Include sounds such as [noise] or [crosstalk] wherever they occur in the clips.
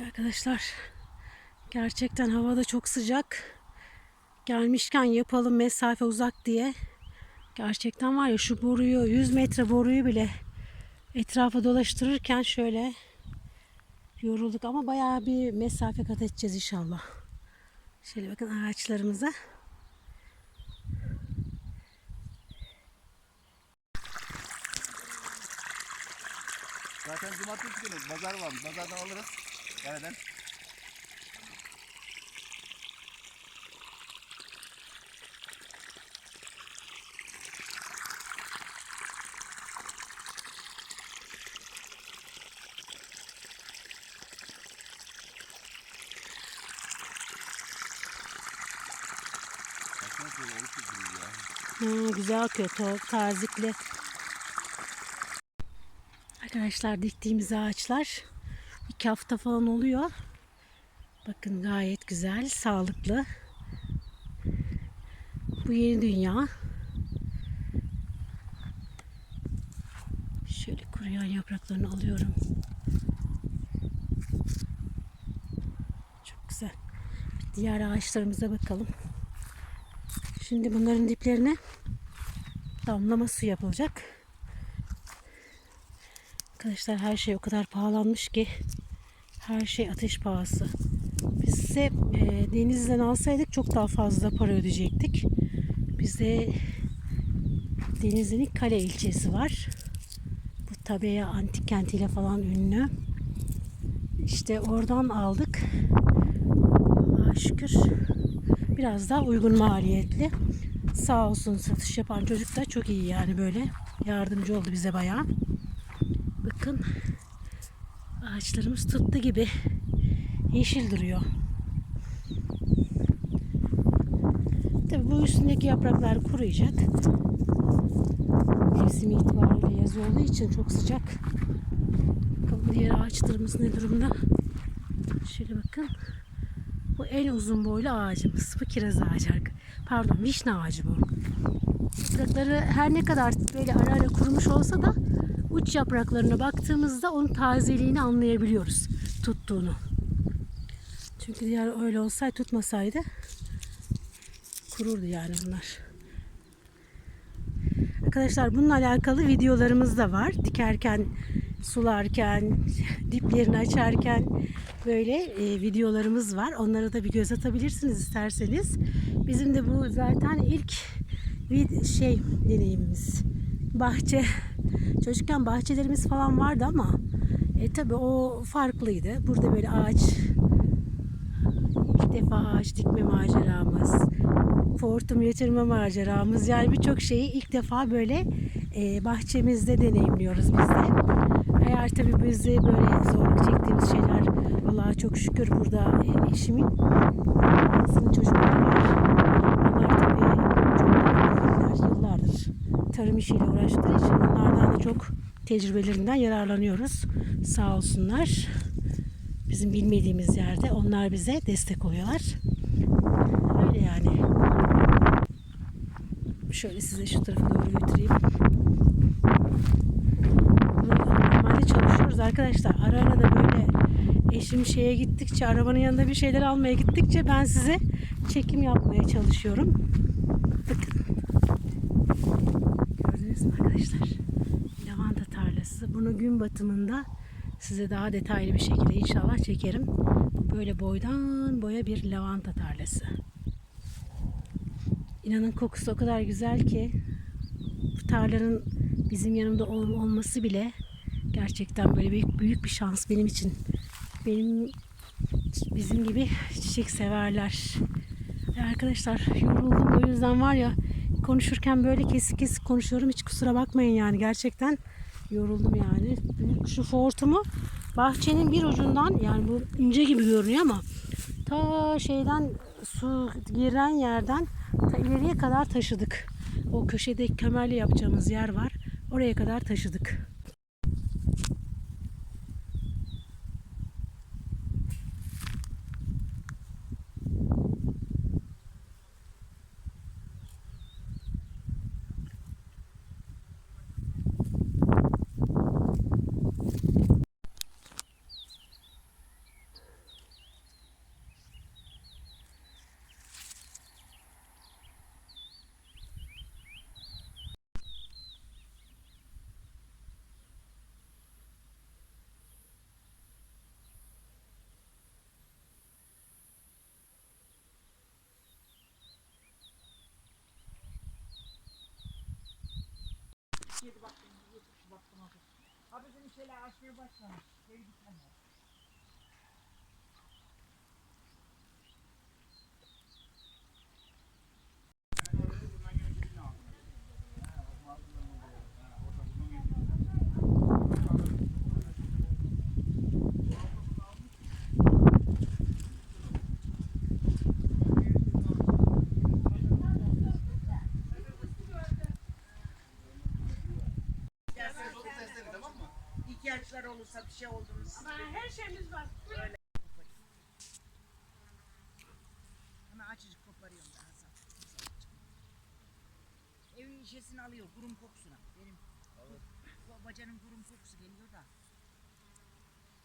Arkadaşlar gerçekten havada çok sıcak. Gelmişken yapalım mesafe uzak diye. Gerçekten var ya şu boruyu 100 metre boruyu bile etrafa dolaştırırken şöyle yorulduk ama bayağı bir mesafe kat edeceğiz inşallah. Şöyle bakın ağaçlarımıza. Zaten cumartesi günü pazar var. Pazardan alırız. Nereden? Ha, güzel akıyor. to- Tazikli. Arkadaşlar diktiğimiz ağaçlar iki hafta falan oluyor. Bakın gayet güzel, sağlıklı. Bu yeni dünya. Şöyle kuruyan yapraklarını alıyorum. Çok güzel. Diğer ağaçlarımıza bakalım. Şimdi bunların diplerine damlama su yapılacak. Arkadaşlar her şey o kadar pahalanmış ki her şey ateş pahası. Biz ise e, denizden alsaydık çok daha fazla para ödeyecektik. Bizde Denizli'nin Kale ilçesi var. Bu Tabeya antik kentiyle falan ünlü. İşte oradan aldık. Allah'a şükür biraz daha uygun maliyetli. Sağ olsun satış yapan çocuk da çok iyi yani böyle yardımcı oldu bize bayağı. Bakın ağaçlarımız tuttu gibi yeşil duruyor. Tabii bu üstündeki yapraklar kuruyacak. Mevsim itibariyle yaz olduğu için çok sıcak. Bakalım diğer ağaçlarımız ne durumda? Şöyle bakın. Bu en uzun boylu ağacımız. Bu kiraz ağacı. Pardon vişne ağacı bu. Yaprakları her ne kadar böyle ara ara kurumuş olsa da uç yapraklarına baktığımızda onun tazeliğini anlayabiliyoruz tuttuğunu. Çünkü diğer öyle olsaydı tutmasaydı kururdu yani bunlar. Arkadaşlar bununla alakalı videolarımız da var. Dikerken, sularken, [laughs] diplerini açarken böyle e, videolarımız var. Onlara da bir göz atabilirsiniz isterseniz. Bizim de bu zaten ilk vid- şey deneyimimiz. Bahçe. Çocukken bahçelerimiz falan vardı ama e, tabii o farklıydı. Burada böyle ağaç ilk defa ağaç dikme maceramız, fortum yatırma maceramız yani birçok şeyi ilk defa böyle e, bahçemizde deneyimliyoruz biz de. Eğer tabii biz de böyle zorluk çektiğimiz şeyler Allah'a çok şükür burada e, eşimin babasının çocukları var. Onlar tabii çok daha bilgiler, yıllardır tarım işiyle uğraştığı için onlardan da çok tecrübelerinden yararlanıyoruz. Sağ olsunlar. Bizim bilmediğimiz yerde onlar bize destek oluyorlar. Öyle yani. Şöyle size şu tarafa doğru götüreyim. Normalde çalışıyoruz arkadaşlar. Ara ara da böyle eşim şeye gittikçe, arabanın yanında bir şeyler almaya gittikçe ben size çekim yapmaya çalışıyorum. Bakın. Arkadaşlar? Lavanta tarlası. Bunu gün batımında size daha detaylı bir şekilde inşallah çekerim. Böyle boydan boya bir lavanta tarlası. İnanın kokusu o kadar güzel ki bu tarlanın bizim yanımda ol- olması bile gerçekten böyle büyük, büyük bir şans benim için. Benim bizim gibi çiçek severler. Ve arkadaşlar yoruldum o yüzden var ya konuşurken böyle kesik kesik konuşuyorum hiç kusura bakmayın yani gerçekten yoruldum yani. Şu fortumu bahçenin bir ucundan yani bu ince gibi görünüyor ama ta şeyden su giren yerden ta ileriye kadar taşıdık. O köşedeki kemerli yapacağımız yer var. Oraya kadar taşıdık. Benim şeyler açmaya başlamış. Geri gitmem. tamam mı? Bir şey olduğunu siz her şeyimiz var. Hemen açıcık koparıyorum daha sonra. Evin işesini alıyor kurum kokusuna. Benim bu [laughs] bacanın kurum kokusu geliyor da.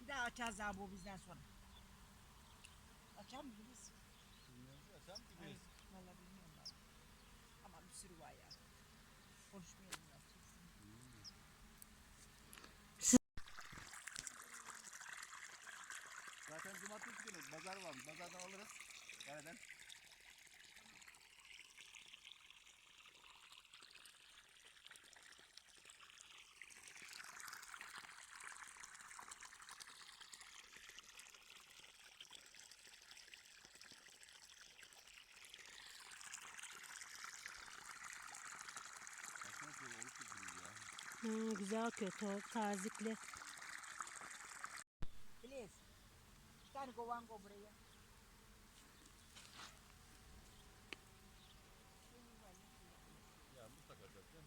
Bir daha açacağız abi bu bizden sonra. Açar mı biz? Ay, Vallahi bilmiyorum ben. Ama bir sürü var ya. Konuşmayalım ya. Zaten cumartesi günü pazar var. Pazardan alırız. Nereden? Ha, güzel. To- tazikli. Bir tane kovan koy buraya. Ya mutlaka zaten.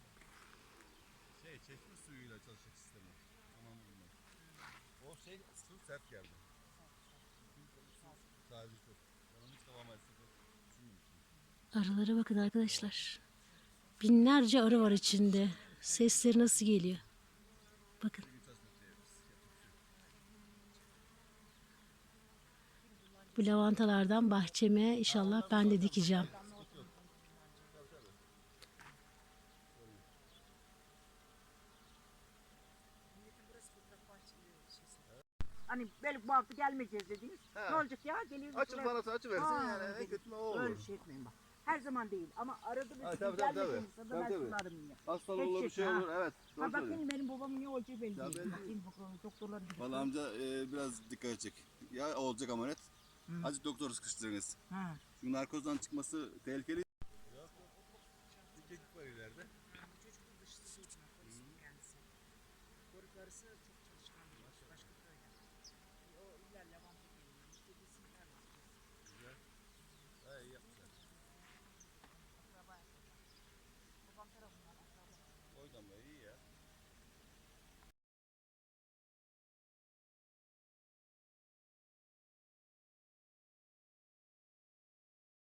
Şey çeşme suyuyla çalışacak sistemi. Tamam bunlar. O şey su sert geldi. Sadece çok. Ben onu hiç tamamen. Arılara bakın arkadaşlar. Binlerce arı var içinde. Sesleri nasıl geliyor? Bakın. Bu lavantalardan bahçeme inşallah ben de dikeceğim. Hani belki bu hafta gelmeyeceğiz dediniz. He. Ne olacak ya? Geliyoruz. Açıl parası açı versin yani en kötü ne olur. Öyle şey etmeyin bak. Her zaman değil ama arada bir Ha, tabii, tabii, tabii. ben Tabii, tabii. sularım yine. Olur bir şey, şey ha. olur evet. Doğru Ha bak benim, benim babamın ne olacağı belli değil. belli Bakayım bakalım doktorların bir Valla amca e, biraz dikkat edecek. Ya olacak ameliyat. Azıcık doktoru sıkıştırınız. Çünkü narkozdan çıkması tehlikeli.